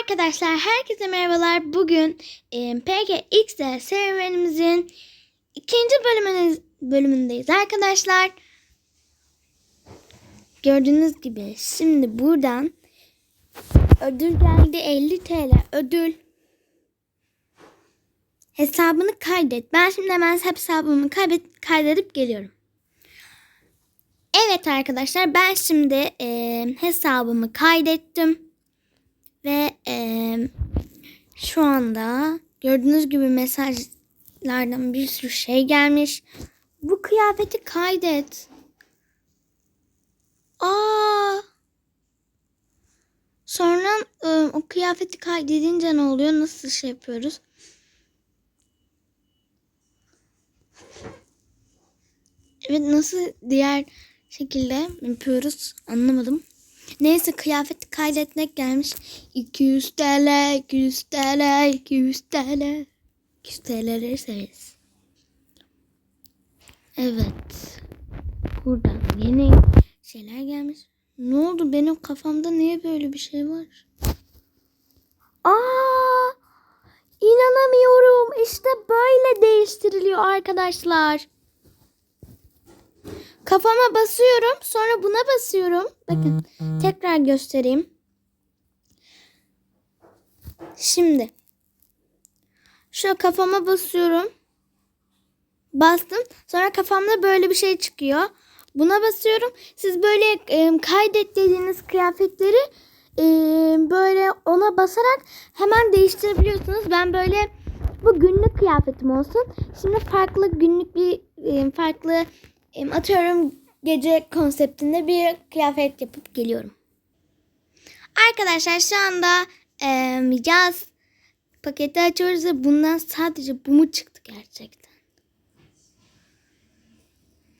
Arkadaşlar herkese merhabalar. Bugün e, PGX'de serüvenimizin ikinci bölümünüz, bölümündeyiz arkadaşlar. Gördüğünüz gibi şimdi buradan ödül geldi 50 TL ödül. Hesabını kaydet. Ben şimdi hemen hesabımı kaybet, kaydedip geliyorum. Evet arkadaşlar ben şimdi e, hesabımı kaydettim. Ve eee, şu anda gördüğünüz gibi mesajlardan bir sürü şey gelmiş. Bu kıyafeti kaydet. Aa. Sonra eee, o kıyafeti kaydedince ne oluyor? Nasıl şey yapıyoruz? Evet nasıl diğer şekilde yapıyoruz anlamadım. Neyse kıyafeti kaydetmek gelmiş. 200 TL, 200 TL, 200 TL. 200 TL'leri severiz. Evet. Buradan yeni şeyler gelmiş. Ne oldu benim kafamda niye böyle bir şey var? Aa! İnanamıyorum. İşte böyle değiştiriliyor arkadaşlar. Kafama basıyorum. Sonra buna basıyorum. Bakın tekrar göstereyim. Şimdi şu kafama basıyorum. Bastım. Sonra kafamda böyle bir şey çıkıyor. Buna basıyorum. Siz böyle e, kaydet dediğiniz kıyafetleri e, böyle ona basarak hemen değiştirebiliyorsunuz. Ben böyle bu günlük kıyafetim olsun. Şimdi farklı günlük bir e, farklı atıyorum gece konseptinde bir kıyafet yapıp geliyorum. Arkadaşlar şu anda e, yaz paketi açıyoruz ve bundan sadece bu mu çıktı gerçekten?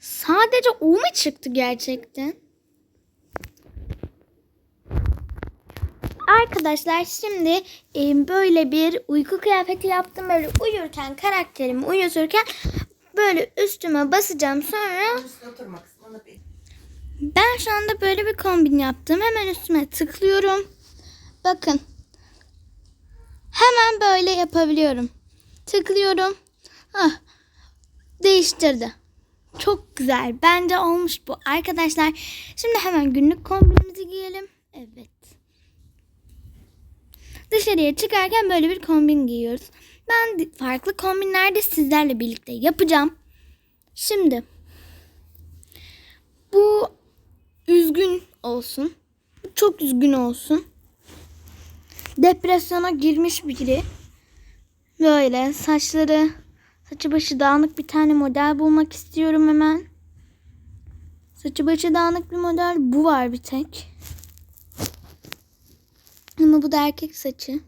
Sadece o mu çıktı gerçekten? Arkadaşlar şimdi e, böyle bir uyku kıyafeti yaptım. Böyle uyurken karakterimi uyuturken böyle üstüme basacağım sonra ben şu anda böyle bir kombin yaptım. Hemen üstüme tıklıyorum. Bakın. Hemen böyle yapabiliyorum. Tıklıyorum. Hah. Değiştirdi. Çok güzel. Bence olmuş bu. Arkadaşlar şimdi hemen günlük kombinimizi giyelim. Evet. Dışarıya çıkarken böyle bir kombin giyiyoruz. Ben farklı kombinlerde sizlerle birlikte yapacağım. Şimdi bu üzgün olsun. Çok üzgün olsun. Depresyona girmiş biri. Böyle saçları saçı başı dağınık bir tane model bulmak istiyorum hemen. Saçı başı dağınık bir model bu var bir tek. Ama bu da erkek saçı.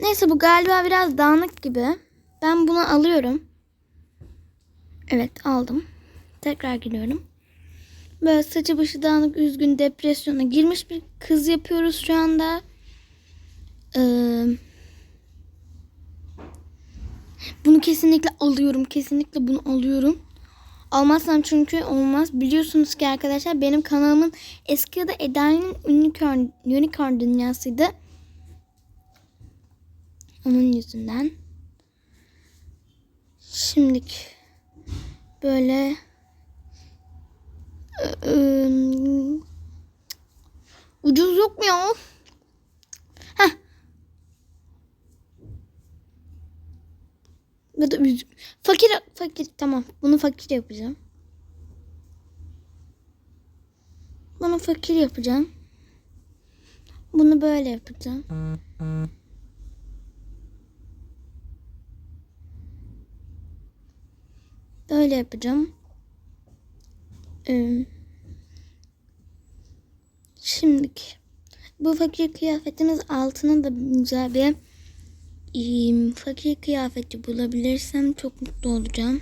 Neyse bu galiba biraz dağınık gibi. Ben bunu alıyorum. Evet aldım. Tekrar giriyorum. Böyle saçı başı dağınık, üzgün, depresyona girmiş bir kız yapıyoruz şu anda. Ee, bunu kesinlikle alıyorum. Kesinlikle bunu alıyorum. Almazsam çünkü olmaz. Biliyorsunuz ki arkadaşlar benim kanalımın eski adı Eda'nın Unicorn, Unicorn dünyasıydı. Onun yüzünden. Şimdilik böyle Iı, ucuz yok mu ya? Heh. Ya da fakir fakir tamam. Bunu fakir yapacağım. Bunu fakir yapacağım. Bunu böyle yapacağım. Böyle yapacağım. Ee, bu fakir kıyafetimiz altına da güzel bir ee, fakir kıyafeti bulabilirsem çok mutlu olacağım.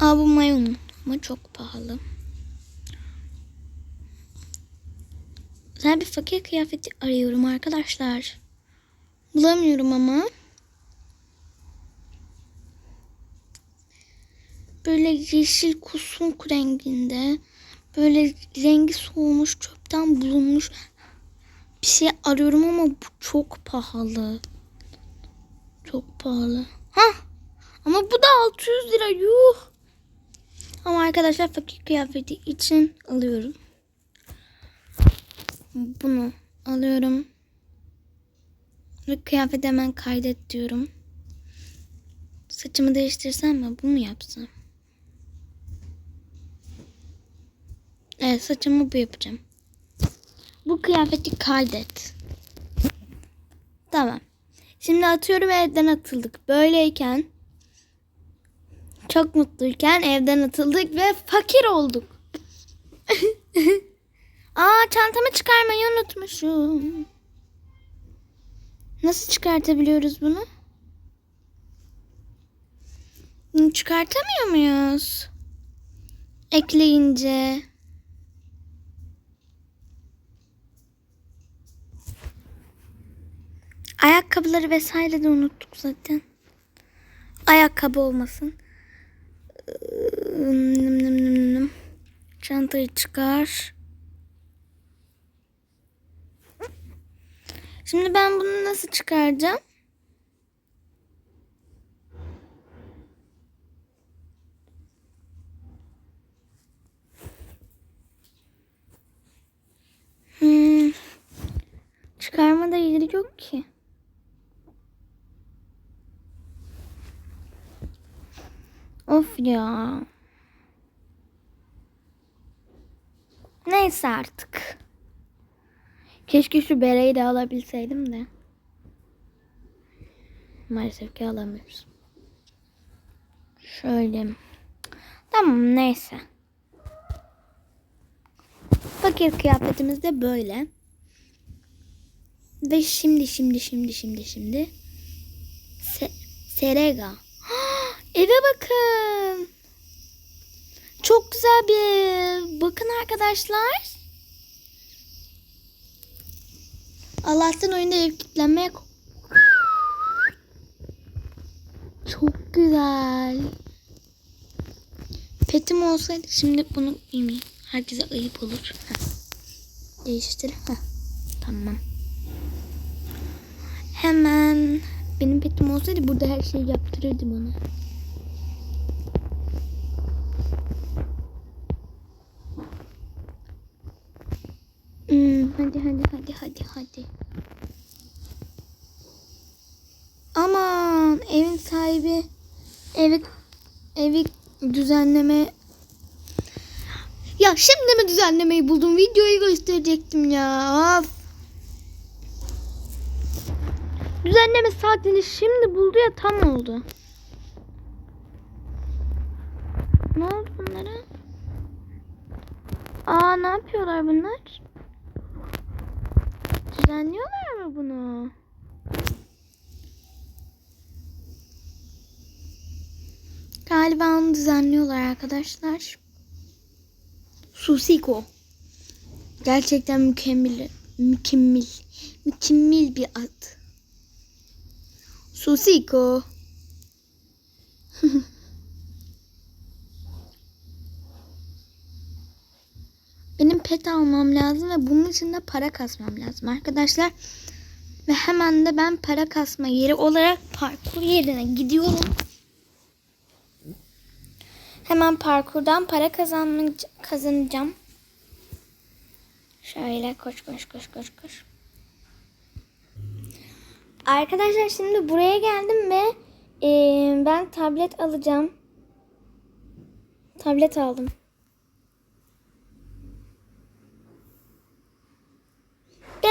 Aa bu mayonun ama çok pahalı. Güzel bir fakir kıyafeti arıyorum arkadaşlar. Bulamıyorum ama. Böyle yeşil kusmuk renginde Böyle rengi soğumuş, çöpten bulunmuş bir şey arıyorum ama bu çok pahalı. Çok pahalı. Ha? Ama bu da 600 lira. Yuh. Ama arkadaşlar fakir kıyafeti için alıyorum. Bunu alıyorum. Ve kıyafeti hemen kaydet diyorum. Saçımı değiştirsem mi? Bunu mu yapsam? Evet saçımı bu yapacağım. Bu kıyafeti kaydet. Tamam. Şimdi atıyorum evden atıldık. Böyleyken çok mutluyken evden atıldık ve fakir olduk. Aa çantamı çıkarmayı unutmuşum. Nasıl çıkartabiliyoruz? Bunu Çıkartamıyor muyuz? Ekleyince. Ayakkabıları vesaire de unuttuk zaten. Ayakkabı olmasın. Çantayı çıkar. Şimdi ben bunu nasıl çıkaracağım? Hmm. Çıkarma da yeri yok ki. Of ya. Neyse artık. Keşke şu bereyi de alabilseydim de. Maalesef ki alamıyoruz. Şöyle. Tamam neyse. Fakir kıyafetimiz de böyle. Ve şimdi şimdi şimdi şimdi şimdi. Se Serega. Eve bakın. Çok güzel bir ev. Bakın arkadaşlar. Allah'tan oyunda ev kilitlenmeye Çok güzel. Petim olsaydı şimdi bunu yemeyeyim. Herkese ayıp olur. Heh. Değiştir. Tamam. Hemen benim petim olsaydı burada her şeyi yaptırırdım ona. Hmm, hadi hadi hadi hadi hadi. Aman evin sahibi evi evi düzenleme ya şimdi mi düzenlemeyi buldum? Videoyu gösterecektim ya. Of. Düzenleme saatini şimdi buldu ya tam oldu. Ne oldu bunlara? Aa ne yapıyorlar bunlar? Düzenliyorlar mı bunu? Galiba onu düzenliyorlar arkadaşlar. Susiko. Gerçekten mükemmel, mükemmel, mükemmel bir ad. Susiko. Benim pet almam lazım ve bunun için de para kasmam lazım arkadaşlar. Ve hemen de ben para kasma yeri olarak parkur yerine gidiyorum. Hemen parkurdan para kazanma- kazanacağım. Şöyle koş koş koş koş koş. Arkadaşlar şimdi buraya geldim ve eee, ben tablet alacağım. Tablet aldım.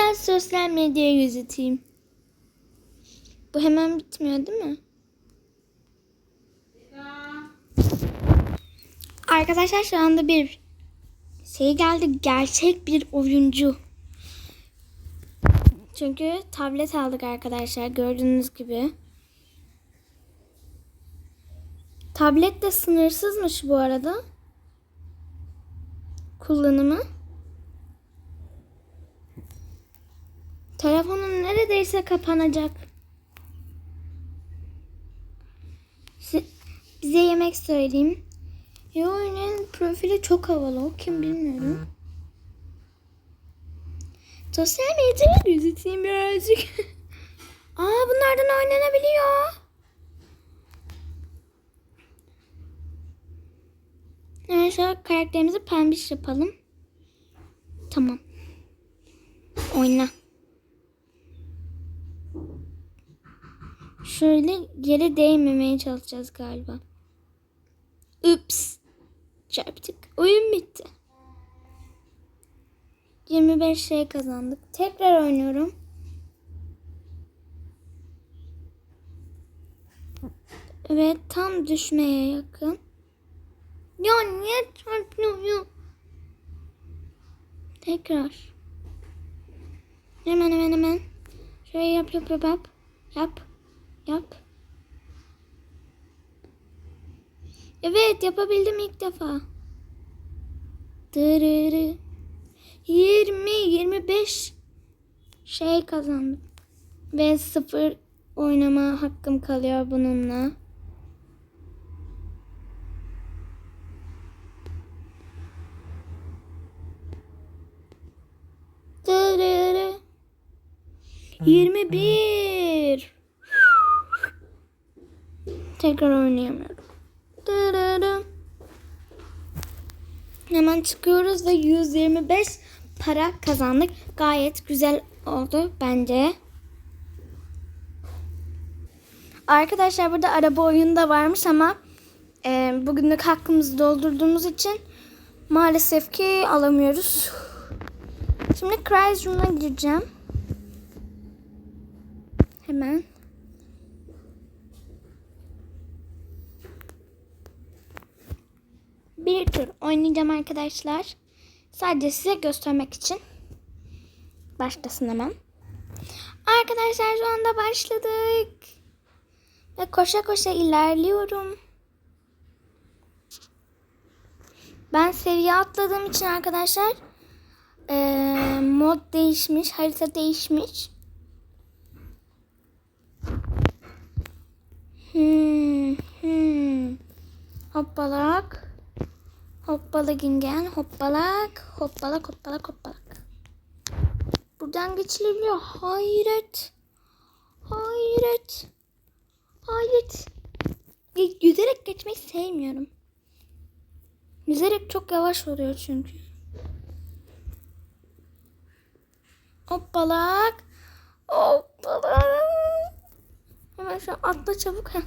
Biraz sosyal medyaya gözeteyim. Bu hemen bitmiyor değil mi? Arkadaşlar şu anda bir şey geldi. Gerçek bir oyuncu. Çünkü tablet aldık arkadaşlar gördüğünüz gibi. Tablet de sınırsızmış bu arada. Kullanımı. Telefonum neredeyse kapanacak. Bize yemek söyleyeyim. Yo'nun profili çok havalı. O kim bilmiyorum. Sosyal medyayı gözeteyim birazcık. Aa bunlardan oynanabiliyor. Şöyle karakterimizi pembiş yapalım. Tamam. Oyna. Şöyle yere değmemeye çalışacağız galiba. Ups. Çarptık. Oyun bitti. 25 şey kazandık. Tekrar oynuyorum. Evet tam düşmeye yakın. Ya niye çarpıyor? Tekrar. Hemen hemen hemen. Şöyle yap yap yap yap. Yap. Yap. Evet yapabildim ilk defa. Dırırı. 20 25 şey kazandım. Ve sıfır oynama hakkım kalıyor bununla. Dırırı. 21 Tekrar oynayamıyorum. Dırırı. Hemen çıkıyoruz ve 125 para kazandık. Gayet güzel oldu bence. Arkadaşlar burada araba oyunu da varmış ama e, bugünlük hakkımızı doldurduğumuz için maalesef ki alamıyoruz. Şimdi Cry's Room'a gireceğim. Hemen. Bir tur oynayacağım arkadaşlar. Sadece size göstermek için. Başlasın hemen. Arkadaşlar şu anda başladık. Ve koşa koşa ilerliyorum. Ben seviye atladığım için arkadaşlar eee, mod değişmiş, harita değişmiş. Hmm, hmm. Hoppalak. Hoppala gingen. Hoppalak. Hoppalak hoppalak hoppalak. Buradan geçilebiliyor. Hayret. Hayret. Hayret. Yüzerek geçmeyi sevmiyorum. Yüzerek çok yavaş oluyor çünkü. Hoppalak. Hoppalak. Hemen şu atla çabuk. Heh.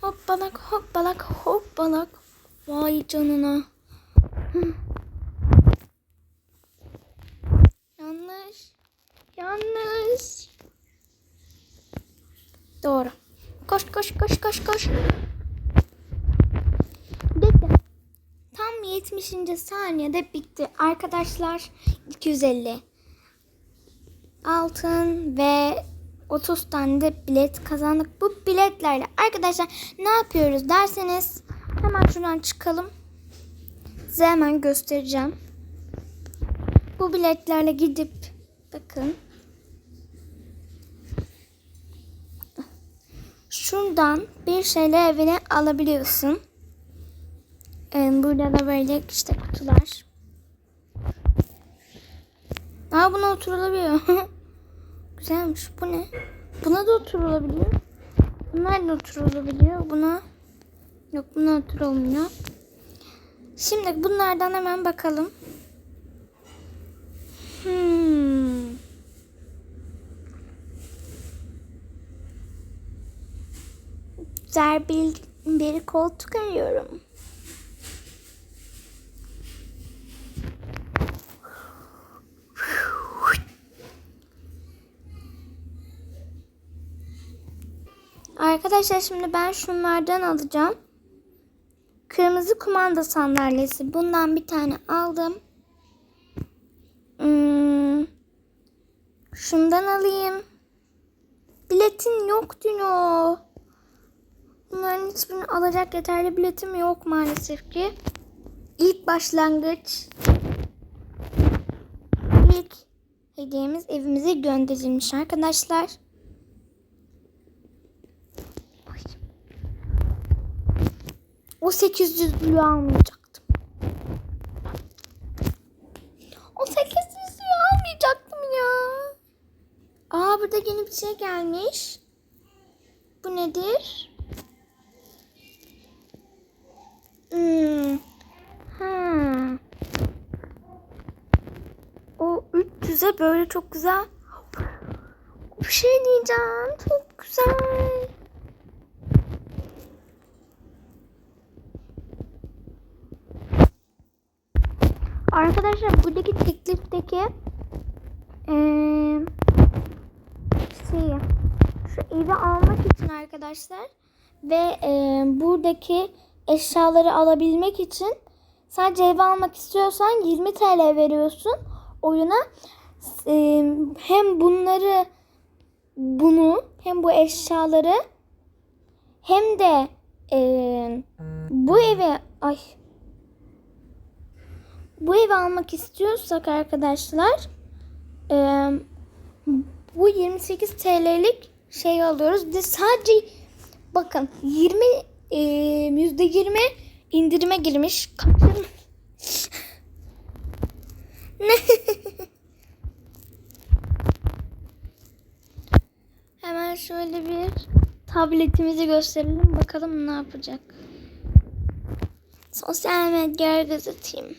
Hoppalak hoppalak hoppalak. Vay canına. Yanlış. Yanlış. Doğru. Koş koş koş koş koş. Bitti. Tam 70. saniyede bitti. Arkadaşlar 250 altın ve 30 tane de bilet kazandık. Bu biletlerle arkadaşlar ne yapıyoruz derseniz hemen şuradan çıkalım. Size hemen göstereceğim. Bu biletlerle gidip bakın. Şuradan bir şeyle evine alabiliyorsun. Ee, burada da böyle işte kutular. Aa buna oturulabiliyor. Güzelmiş. Bu ne? Buna da oturulabiliyor. Bunlar da oturulabiliyor. Buna yok buna oturulmuyor. Şimdi bunlardan hemen bakalım. Hmm. Güzel bir, bir koltuk arıyorum. Arkadaşlar şimdi ben şunlardan alacağım. Kırmızı kumanda sandalyesi. Bundan bir tane aldım. Hmm, şundan alayım. Biletin yok diyor. Bunların hiçbirini alacak yeterli biletim yok maalesef ki. İlk başlangıç. İlk hediyemiz evimize gönderilmiş arkadaşlar. O 800'lüğü almayacaktım. O 800'lüğü almayacaktım ya. Aa burada yeni bir şey gelmiş. Bu nedir? Hmm. Ha. O 300'e böyle çok güzel. Bir şey diyeceğim. Çok güzel. Arkadaşlar buradaki teklifteki eee şeyi şu evi almak için arkadaşlar ve eee, buradaki eşyaları alabilmek için sadece evi almak istiyorsan 20 TL veriyorsun oyuna. Eee, hem bunları bunu hem bu eşyaları hem de eee, bu evi ay bu evi almak istiyorsak arkadaşlar bu 28 TL'lik şey alıyoruz. De sadece bakın 20 eee, yüzde 20 indirime girmiş. Kaçırma. Hemen şöyle bir tabletimizi gösterelim. Bakalım ne yapacak. Sosyal medya gözeteyim.